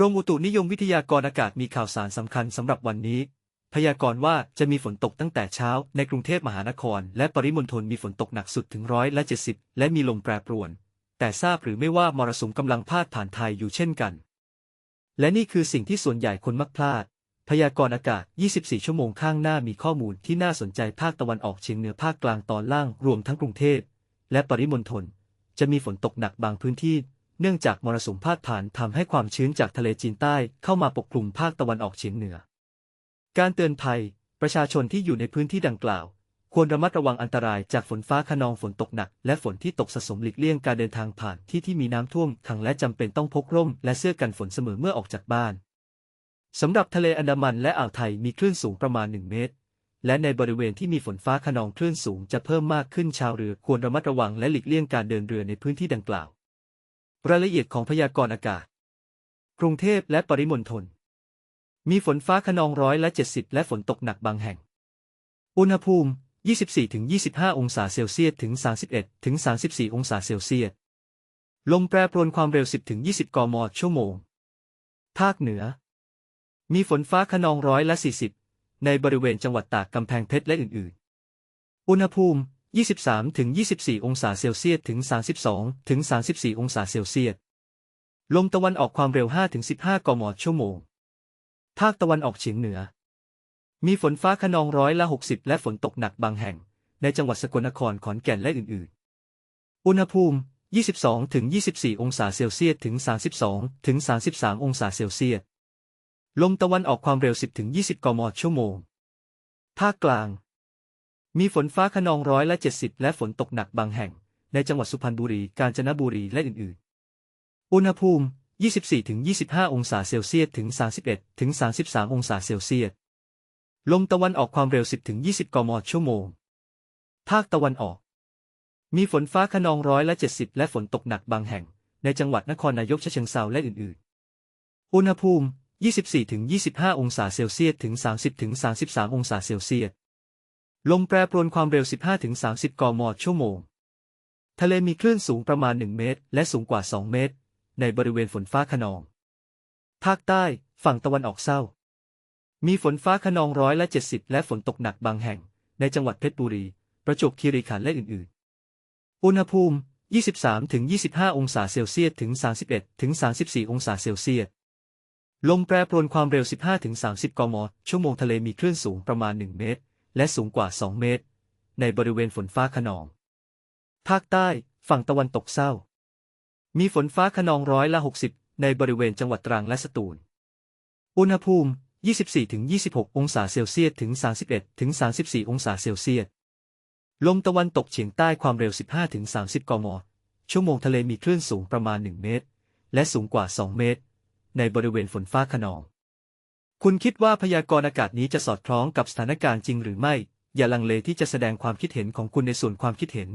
รมอุตุนิยมวิทยากรอากาศมีข่าวสารสำคัญสำหรับวันนี้ พยากรณ์ว่าจะมีฝนตกตั้งแต่เช้า ในกรุงเทพมหานคร และปริมณฑลมีฝนตกหนักสุดถึงร้อยละ70และมีลมแปรปรวน แต่ทราบหรือไม่ว่ามรสุมกำลังพาดผ่านไทยอยู่เช่นกัน และนี่คือสิ่งที่ส่วนใหญ่คนมักพลาด พยากรณ์อากาศ 24 ชั่วโมงข้างหน้ามีข้อมูลที่น่าสนใจภาคตะวันออกเฉียงเหนือภาคกลางตอนล่างรวมทั้งกรุงเทพและปริมณฑลจะมีฝนตกหนักบางพื้นที่ เนื่องจากมรสุมพาดผ่านทำให้ความชื้นจากทะเลจีนใต้เข้ามาปกคลุมภาคตะวันออกเฉียงเหนือ การเตือนภัย ประชาชนที่อยู่ในพื้นที่ดังกล่าว ควรระมัดระวังอันตรายจากฝนฟ้าคะนองฝนตกหนัก และฝนที่ตกสะสมหลีกเลี่ยงการเดินทางผ่านที่ที่มีน้ำท่วมขังและจำเป็นต้องพกร่มและเสื้อกันฝนเสมอเมื่อออกจากบ้านสำหรับทะเลอันดามันและอ่าวไทยมีคลื่นสูงประมาณ 1 เมตร และในบริเวณที่มีฝนฟ้าคะนองคลื่นสูงจะเพิ่มมากขึ้นชาวเรือควรระมัดระวังและหลีกเลี่ยงการเดินเรือในพื้นที่ดังกล่าว รายละเอียดของพยากรณ์อากาศ กรุงเทพและปริมณฑล มีฝนฟ้าคะนองร้อยละ 70 และฝนตกหนักบางแห่ง อุณหภูมิ 24-25 องศาเซลเซียสถึง 31-34 องศาเซลเซียส ลมแปรปรวนความเร็ว 10-20 กมชั่วโมง ภาคเหนือ มีฝนฟ้าคะนองร้อยละ 40 ในบริเวณจังหวัดตากกำแพงเพชรและอื่น ๆ อุณหภูมิ 23-24องศาเซลเซียสถึง 32-34องศาเซลเซียส ลมตะวันออกความเร็ว 5-15กมชั่วโมง ภาคตะวันออกเฉียงเหนือ มีฝนฟ้าคะนองร้อยละ 60 และฝนตกหนักบางแห่ง ในจังหวัดสกลนครขอนแก่นและอื่นๆ อุณหภูมิ 22-24องศาเซลเซียสถึง 32-33องศาเซลเซียส ลมตะวันออกความเร็ว 10-20กมชั่วโมง ภาคกลาง มีฝนฟ้าคะนองร้อยละ 70 และฝนตกหนักบางแห่ง ในจังหวัดสุพรรณบุรี กาญจนบุรีและอื่นๆ อุณหภูมิ 24-25 องศาเซลเซียสถึง 31-33 องศาเซลเซียส ลมตะวันออกความเร็ว 10-20 กมชั่วโมง ภาคตะวันออก มีฝนฟ้าคะนองร้อยละ 70 และฝนตกหนักบางแห่ง ในจังหวัดนครนายกเชิงเทราและอื่นๆ อุณหภูมิ 24-25 องศาเซลเซียสถึง 30-33 องศาเซลเซียส ลมแปรปรวนความเร็ว 15-30 กมชั่วโมง ทะเลมีคลื่นสูงประมาณ 1 เมตร และสูงกว่า 2 เมตร ในบริเวณฝนฟ้าคะนอง ภาคใต้ ฝั่งตะวันออกเศร้า มีฝนฟ้าคะนองร้อยละ 70 และฝนตกหนักบางแห่ง ในจังหวัดเพชรบุรี ประจวบคีรีขันธ์และอื่นๆ อุณหภูมิ 23-25 องศาเซลเซียส ถึง 31-34 องศาเซลเซียส ลมแปรปรวนความเร็ว 15-30 กมชั่วโมง ทะเลมีคลื่นสูงประมาณ 1 เมตร และสูงกว่า 2 เมตร ในบริเวณฝนฟ้าคะนอง ภาคใต้ ฝั่งตะวันตกเศร้า มีฝนฟ้าคะนองร้อยละ 60 ในบริเวณจังหวัดตรังและสตูล อุณหภูมิ 24-26 องศาเซลเซียสถึง 31-34 องศาเซลเซียส ลมตะวันตกเฉียงใต้ความเร็ว 15-30 กม ชั่วโมงทะเลมีคลื่นสูงประมาณ 1 เมตร และสูงกว่า 2 เมตร ในบริเวณฝนฟ้าคะนอง คุณคิดว่าพยากรณ์อากาศนี้จะสอดคล้องกับสถานการณ์จริงหรือไม่ อย่าลังเลที่จะแสดงความคิดเห็นของคุณในส่วนความคิดเห็น